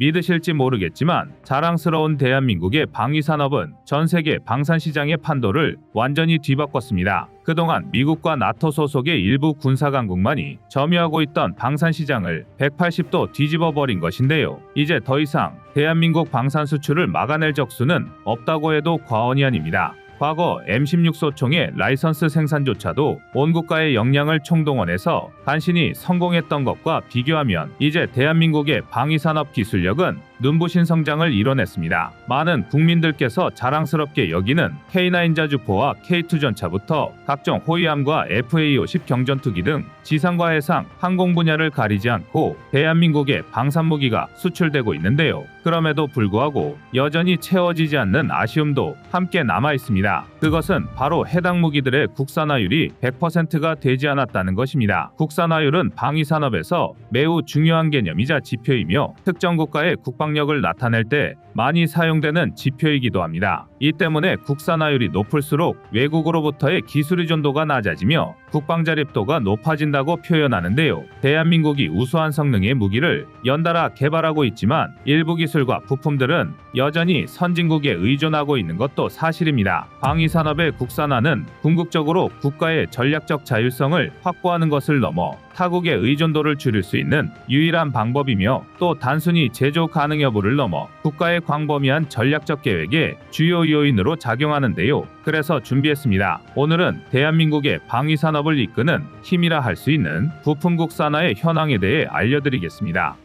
믿으실지 모르겠지만 자랑스러운 대한민국의 방위 산업은 전 세계 방산 시장의 판도를 완전히 뒤바꿨습니다. 그동안 미국과 나토 소속의 일부 군사 강국만이 점유하고 있던 방산 시장을 180도 뒤집어 버린 것인데요. 이제 더 이상 대한민국 방산 수출을 막아낼 적수는 없다고 해도 과언이 아닙니다. 과거 M16 소총의 라이선스 생산조차도 온 국가의 역량을 총동원해서 간신히 성공했던 것과 비교하면 이제 대한민국의 방위산업 기술력은 눈부신 성장을 이뤄냈습니다. 많은 국민들께서 자랑스럽게 여기는 K9 자주포와 K2 전차부터 각종 호위함과 FA-50 경전투기 등 지상과 해상, 항공 분야를 가리지 않고 대한민국의 방산무기가 수출되고 있는데요. 그럼에도 불구하고 여전히 채워지지 않는 아쉬움도 함께 남아 있습니다. 그것은 바로 해당 무기들의 국산화율이 100%가 되지 않았다는 것입니다. 국산화율은 방위 산업에서 매우 중요한 개념이자 지표이며 특정 국가의 국방력을 나타낼 때 많이 사용되는 지표이기도 합니다. 이 때문에 국산화율이 높을수록 외국으로부터의 기술 의존도가 낮아지며 국방 자립도가 높아진다고 표현하는데요. 대한민국이 우수한 성능의 무기를 연달아 개발하고 있지만 일부 기술과 부품들은 여전히 선진국에 의존하고 있는 것도 사실입니다. 방위 산업의 국산화는 궁극적으로 국가의 전략적 자율성을 확보하는 것을 넘어 타국의 의존도를 줄일 수 있는 유일한 방법이며 또 단순히 제조 가능 여부를 넘어 국가의 광범위한 전략적 계획의 주요 요인으로 작용하는데요. 그래서 준비했습니다. 오늘은 대한민국의 방위 산업을 이끄는 힘이라 할 수 있는 부품 국산화의 현황에 대해 알려드리겠습니다.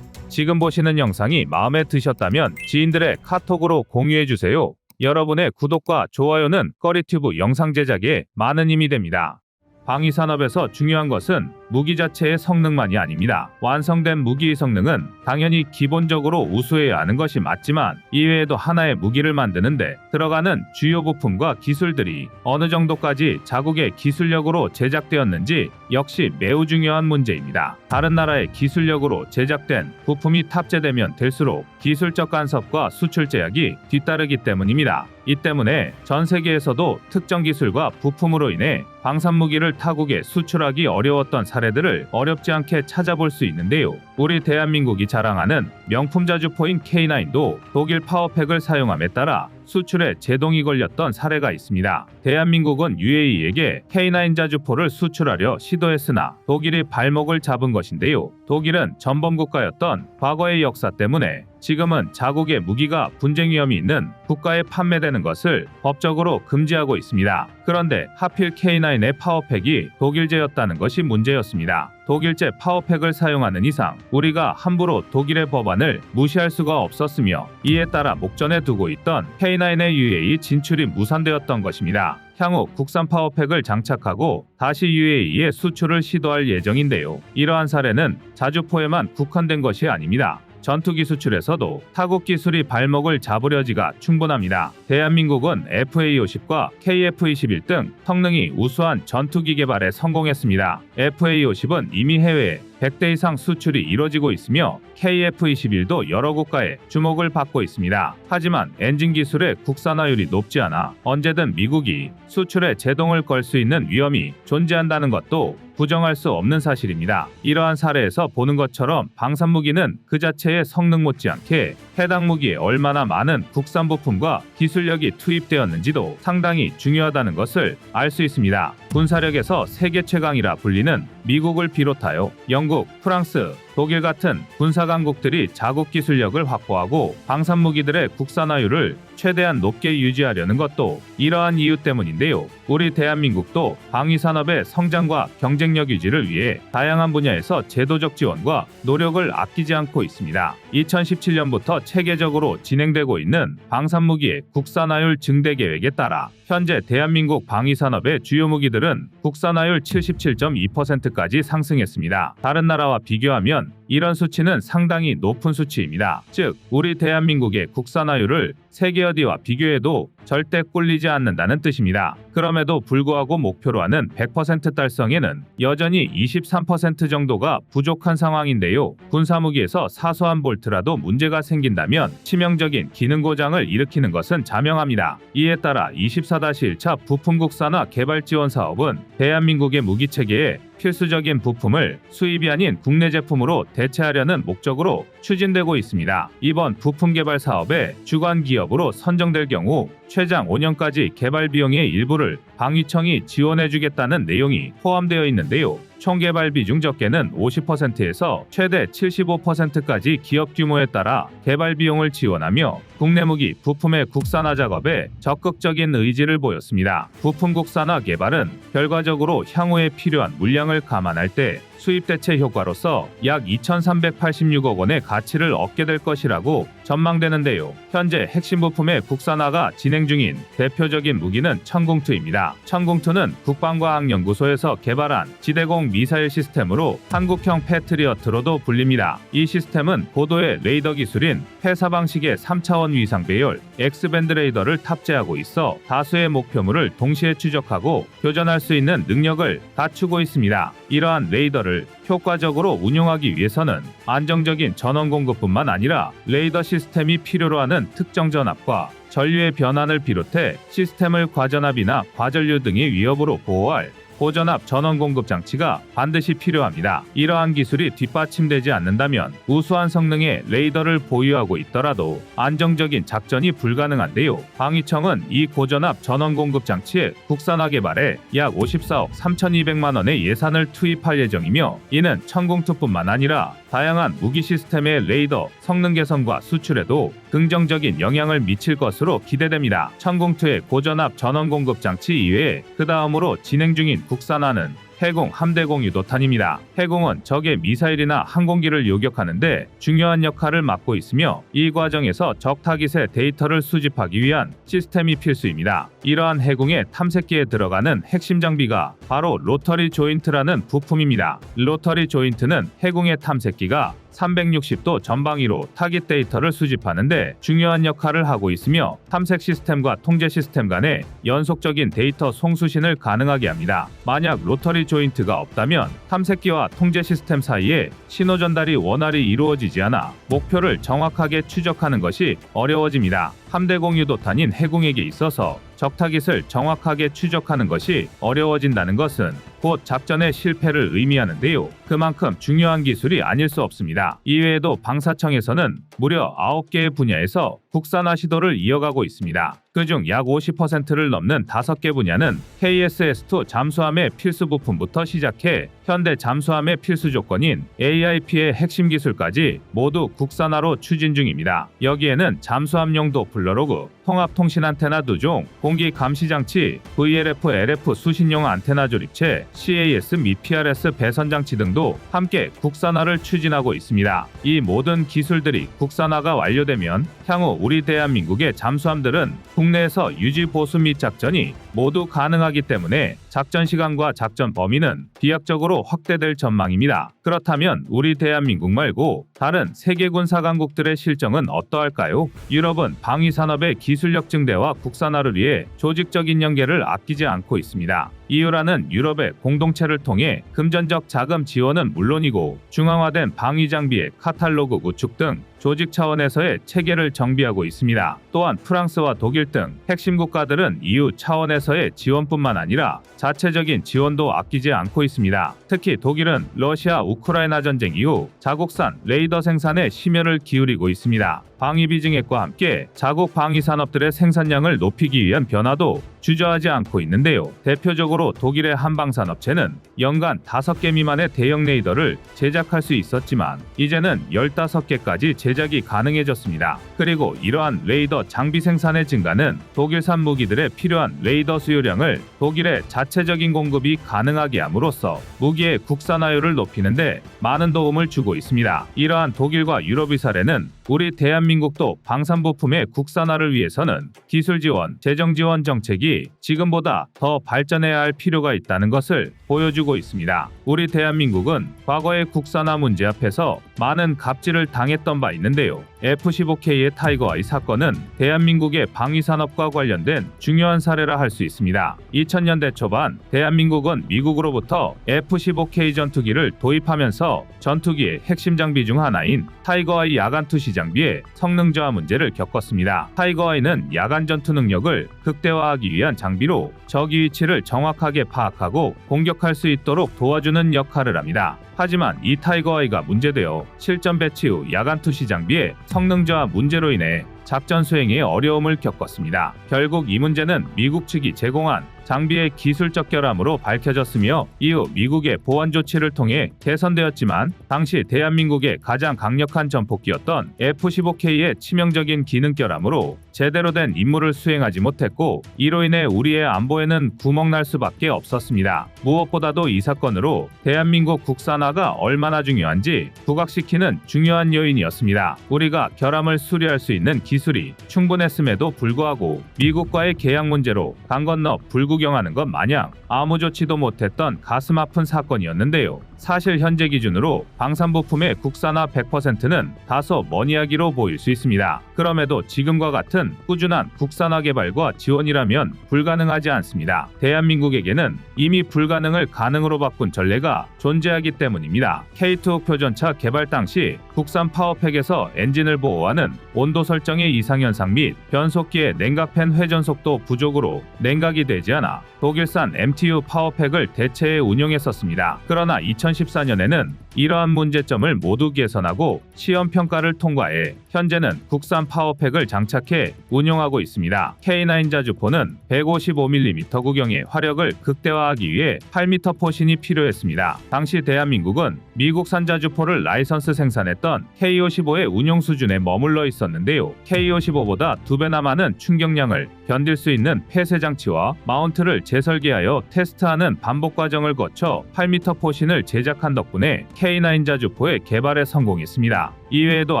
지금 보시는 영상이 마음에 드셨다면 지인들의 카톡으로 공유해 주세요. 여러분의 구독과 좋아요는 꺼리튜브 영상 제작에 많은 힘이 됩니다. 방위 산업에서 중요한 것은 무기 자체의 성능만이 아닙니다. 완성된 무기의 성능은 당연히 기본적으로 우수해야 하는 것이 맞지만 이외에도 하나의 무기를 만드는데 들어가는 주요 부품과 기술들이 어느 정도까지 자국의 기술력으로 제작되었는지 역시 매우 중요한 문제입니다. 다른 나라의 기술력으로 제작된 부품이 탑재되면 될수록 기술적 간섭과 수출 제약이 뒤따르기 때문입니다. 이 때문에 전 세계에서도 특정 기술과 부품으로 인해 방산 무기를 타국에 수출하기 어려웠던 사 례들을 어렵지 않게 찾아볼 수 있는데요. 우리 대한민국이 자랑하는 명품 자주포인 K9도 독일 파워팩을 사용함에 따라 수출에 제동이 걸렸던 사례가 있습니다. 대한민국은 UAE에게 K9 자주포를 수출하려 시도했으나 독일이 발목을 잡은 것인데요. 독일은 전범 국가였던 과거의 역사 때문에 지금은 자국의 무기가 분쟁 위험이 있는 국가에 판매되는 것을 법적으로 금지하고 있습니다. 그런데 하필 K9의 파워팩이 독일제였다는 것이 문제였습니다. 독일제 파워팩을 사용하는 이상 우리가 함부로 독일의 법안을 무시할 수가 없었으며 이에 따라 목전에 두고 있던 K9의 UAE 진출이 무산되었던 것입니다. 향후 국산 파워팩을 장착하고 다시 UAE에 수출을 시도할 예정인데요. 이러한 사례는 자주포에만 국한된 것이 아닙니다. 전투기 수출에서도 타국 기술이 발목을 잡으려지가 충분합니다. 대한민국은 FA-50과 KF-21 등 성능이 우수한 전투기 개발에 성공했습니다. FA-50은 이미 해외에 100대 이상 수출이 이뤄지고 있으며 KF-21도 여러 국가에 주목을 받고 있습니다. 하지만 엔진 기술의 국산화율이 높지 않아 언제든 미국이 수출에 제동을 걸 수 있는 위험이 존재한다는 것도 부정할 수 없는 사실입니다. 이러한 사례에서 보는 것처럼 방산 무기는 그 자체의 성능 못지않게 해당 무기에 얼마나 많은 국산 부품과 기술력이 투입되었는지도 상당히 중요하다는 것을 알 수 있습니다. 군사력에서 세계 최강이라 불리는 미국을 비롯하여 영국, 프랑스, 독일 같은 군사 강국들이 자국 기술력을 확보하고 방산 무기들의 국산화율을 최대한 높게 유지하려는 것도 이러한 이유 때문인데요. 우리 대한민국도 방위 산업의 성장과 경쟁력 유지를 위해 다양한 분야에서 제도적 지원과 노력을 아끼지 않고 있습니다. 2017년부터 체계적으로 진행되고 있는 방산 무기의 국산화율 증대 계획에 따라 현재 대한민국 방위 산업의 주요 무기들은 국산화율 77.2%까지 상승했습니다. 다른 나라와 비교하면 이런 수치는 상당히 높은 수치입니다. 즉, 우리 대한민국의 국산화율을 세계 어디와 비교해도 절대 꿀리지 않는다는 뜻입니다. 그럼에도 불구하고 목표로 하는 100% 달성에는 여전히 23% 정도가 부족한 상황인데요. 군사무기에서 사소한 볼트라도 문제가 생긴다면 치명적인 기능 고장을 일으키는 것은 자명합니다. 이에 따라 24-1차 부품 국산화 개발 지원 사업은 대한민국의 무기 체계에 필수적인 부품을 수입이 아닌 국내 제품으로 대체하려는 목적으로 추진되고 있습니다. 이번 부품 개발 사업의 주관 기업으로 선정될 경우 최장 5년까지 개발 비용의 일부를 방위청이 지원해주겠다는 내용이 포함되어 있는데요. 총 개발 비 중 적게는 50%에서 최대 75%까지 기업 규모에 따라 개발 비용을 지원하며 국내 무기 부품의 국산화 작업에 적극적인 의지를 보였습니다. 부품 국산화 개발은 결과적으로 향후에 필요한 물량을 감안할 때 수입 대체 효과로서 약 2,386억 원의 가치를 얻게 될 것이라고 전망되는데요. 현재 핵심 부품의 국산화가 진행 중인 대표적인 무기는 천궁2입니다. 천궁2는 국방과학연구소에서 개발한 지대공 미사일 시스템으로 한국형 패트리어트로도 불립니다. 이 시스템은 고도의 레이더 기술인 폐사 방식의 3차원 위상 배열 X밴드 레이더를 탑재하고 있어 다수의 목표물을 동시에 추적하고 교전할 수 있는 능력을 갖추고 있습니다. 이러한 레이더를 효과적으로 운용하기 위해서는 안정적인 전원 공급뿐만 아니라 레이더 시스템이 필요로 하는 특정 전압과 전류의 변환을 비롯해 시스템을 과전압이나 과전류 등의 위협으로 보호할 고전압 전원 공급 장치가 반드시 필요합니다. 이러한 기술이 뒷받침되지 않는다면 우수한 성능의 레이더를 보유하고 있더라도 안정적인 작전이 불가능한데요. 방위청은 이 고전압 전원 공급 장치의 국산화 개발에 약 54억 3,200만 원의 예산을 투입할 예정이며 이는 천궁투뿐만 아니라 다양한 무기 시스템의 레이더 성능 개선과 수출에도 긍정적인 영향을 미칠 것으로 기대됩니다. 천궁2의 고전압 전원 공급 장치 이외에 그 다음으로 진행 중인 국산화는 해공 함대공 유 도탄입니다. 해공은 적의 미사일이나 항공기를 요격하는데 중요한 역할을 맡고 있으며 이 과정에서 적 타깃의 데이터를 수집하기 위한 시스템이 필수입니다. 이러한 해공의 탐색기에 들어가는 핵심 장비가 바로 로터리 조인트라는 부품입니다. 로터리 조인트는 해공의 탐색기가 360도 전방위로 타깃 데이터를 수집하는데 중요한 역할을 하고 있으며 탐색 시스템과 통제 시스템 간의 연속적인 데이터 송수신을 가능하게 합니다. 만약 로터리 조인트가 없다면 탐색기와 통제 시스템 사이에 신호 전달이 원활히 이루어지지 않아 목표를 정확하게 추적하는 것이 어려워집니다. 함대 공 유도탄인 해공에게 있어서 적 타깃을 정확하게 추적하는 것이 어려워진다는 것은 곧 작전의 실패를 의미하는데요. 그만큼 중요한 기술이 아닐 수 없습니다. 이외에도 방사청에서는 무려 9개의 분야에서 국산화 시도를 이어가고 있습니다. 그중 약 50%를 넘는 5개 분야는 KSS2 잠수함의 필수 부품부터 시작해 현대 잠수함의 필수 조건인 AIP의 핵심 기술까지 모두 국산화로 추진 중입니다. 여기에는 잠수함용 도플러 로그, 통합 통신 안테나 두종, 공기 감시 장치, VLF, LF 수신용 안테나 조립체, CAS 및 PRS 배선 장치 등도 함께 국산화를 추진하고 있습니다. 이 모든 기술들이 국산화가 완료되면 향후 우리 대한민국의 잠수함들은 국내에서 유지 보수 및 작전이 모두 가능하기 때문에 작전 시간과 작전 범위는 비약적으로 확대될 전망입니다. 그렇다면 우리 대한민국 말고 다른 세계 군 사강국들의 실정은 어떠할까요? 유럽은 방위 산업의 기술력 증대와 국산화를 위해 조직적인 연계를 아끼지 않고 있습니다. 이유라는 유럽의 공동체를 통해 금전적 자금 지원은 물론이고 중앙화된 방위 장비의 카탈로그 구축 등 조직 차원에서의 체계를 정비하고 있습니다. 또한 프랑스와 독일 등 핵심 국가들은 EU 차원에서의 지원뿐만 아니라 자체적인 지원도 아끼지 않고 있습니다. 특히 독일은 러시아 우크라이나 전쟁 이후 자국산 레이더 생산에 심혈을 기울이고 있습니다. 방위 비 증액과 함께 자국 방위 산업들의 생산량을 높이기 위한 변화도 주저하지 않고 있는데요. 대표적으로 독일의 한방산 업체는 연간 5개 미만의 대형 레이더를 제작할 수 있었지만 이제는 15개까지 제작이 가능해졌습니다. 그리고 이러한 레이더 장비 생산의 증가는 독일산 무기들에 필요한 레이더 수요량을 독일의 자체적인 공급이 가능하게 함으로써 무기의 국산화율을 높이는데 많은 도움을 주고 있습니다. 이러한 독일과 유럽의 사례는 우리 대한민국 도 방산부품의 국산화를 위해서는 기술 지원, 재정 지원 정책이 지금보다 더 발전해야 할 필요가 있다는 것을 보여주고 있습니다. 우리 대한민국은 과거의 국산화 문제 앞에서 많은 갑질을 당했던 바 있는데요. F-15K의 타이거아이 사건은 대한민국의 방위산업과 관련된 중요한 사례라 할 수 있습니다. 2000년대 초반 대한민국은 미국으로부터 F-15K 전투기를 도입하면서 전투기의 핵심 장비 중 하나인 타이거아이 야간 투시 장비의 성능 저하 문제를 겪었습니다. 타이거아이는 야간 전투 능력을 극대화하기 위한 장비로 적의 위치를 정확하게 파악하고 공격할 수 있도록 도와주는 역할을 합니다. 하지만 이 타이거 아이가 문제되어 실전 배치 후 야간 투시 장비의 성능 저하 문제로 인해 작전 수행에 어려움을 겪었습니다. 결국 이 문제는 미국 측이 제공한 장비의 기술적 결함으로 밝혀졌으며 이후 미국의 보완 조치를 통해 개선되었지만 당시 대한민국의 가장 강력한 전폭기였던 F-15K의 치명적인 기능 결함으로 제대로 된 임무를 수행하지 못했고 이로 인해 우리의 안보에는 구멍 날 수밖에 없었습니다. 무엇보다도 이 사건으로 대한민국 국산화가 얼마나 중요한지 부각시키는 중요한 요인이었습니다. 우리가 결함을 수리할 수 있는 기 술이 충분했음에도 불구하고 미국과의 계약 문제로 강 건너 불구경하는 것 마냥 아무 조치도 못했던 가슴 아픈 사건이었는데요. 사실 현재 기준으로 방산부품의 국산화 100%는 다소 먼 이야기로 보일 수 있습니다. 그럼에도 지금과 같은 꾸준한 국산화 개발과 지원이라면 불가능하지 않습니다. 대한민국에게는 이미 불가능을 가능으로 바꾼 전례가 존재하기 때문입니다. K2 표전차 개발 당시 국산 파워팩에서 엔진을 보호하는 온도 설정의 이상현상 및 변속기의 냉각팬 회전 속도 부족으로 냉각이 되지 않아 독일산 MTU 파워팩을 대체해 운용했었습니다. 그러나 2014년에는 이러한 문제점을 모두 개선하고 시험 평가를 통과해 현재는 국산 파워팩을 장착해 운용하고 있습니다. K9 자주포는 155mm 구경의 화력을 극대화하기 위해 8m 포신이 필요했습니다. 당시 대한민국은 미국산 자주포를 라이선스 생산했던 K55의 운용 수준에 머물러 있었는데요. K55보다 두 배나 많은 충격량을 견딜 수 있는 폐쇄 장치와 마운트를 재설계하여 테스트하는 반복 과정을 거쳐 8m 포신을 제작한 덕분에 K9 자주포의 개발에 성공했습니다. 이외에도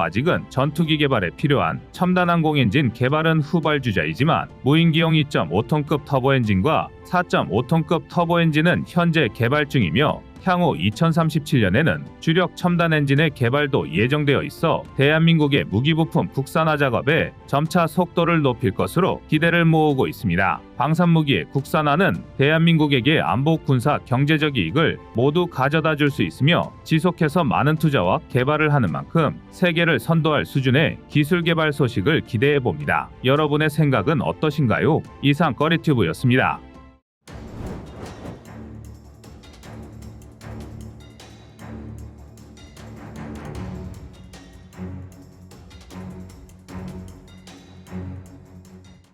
아직은 전투기 개발에 필요한 첨단 항공 엔진 개발은 후발주자이지만 무인기용 2.5톤급 터보 엔진과 4.5톤급 터보 엔진은 현재 개발 중이며 향후 2037년에는 주력 첨단 엔진의 개발도 예정되어 있어 대한민국의 무기부품 국산화 작업에 점차 속도를 높일 것으로 기대를 모으고 있습니다. 방산무기의 국산화는 대한민국에게 안보 군사 경제적 이익을 모두 가져다 줄 수 있으며 지속해서 많은 투자와 개발을 하는 만큼 세계를 선도할 수준의 기술 개발 소식을 기대해 봅니다. 여러분의 생각은 어떠신가요? 이상 꺼리튜브였습니다.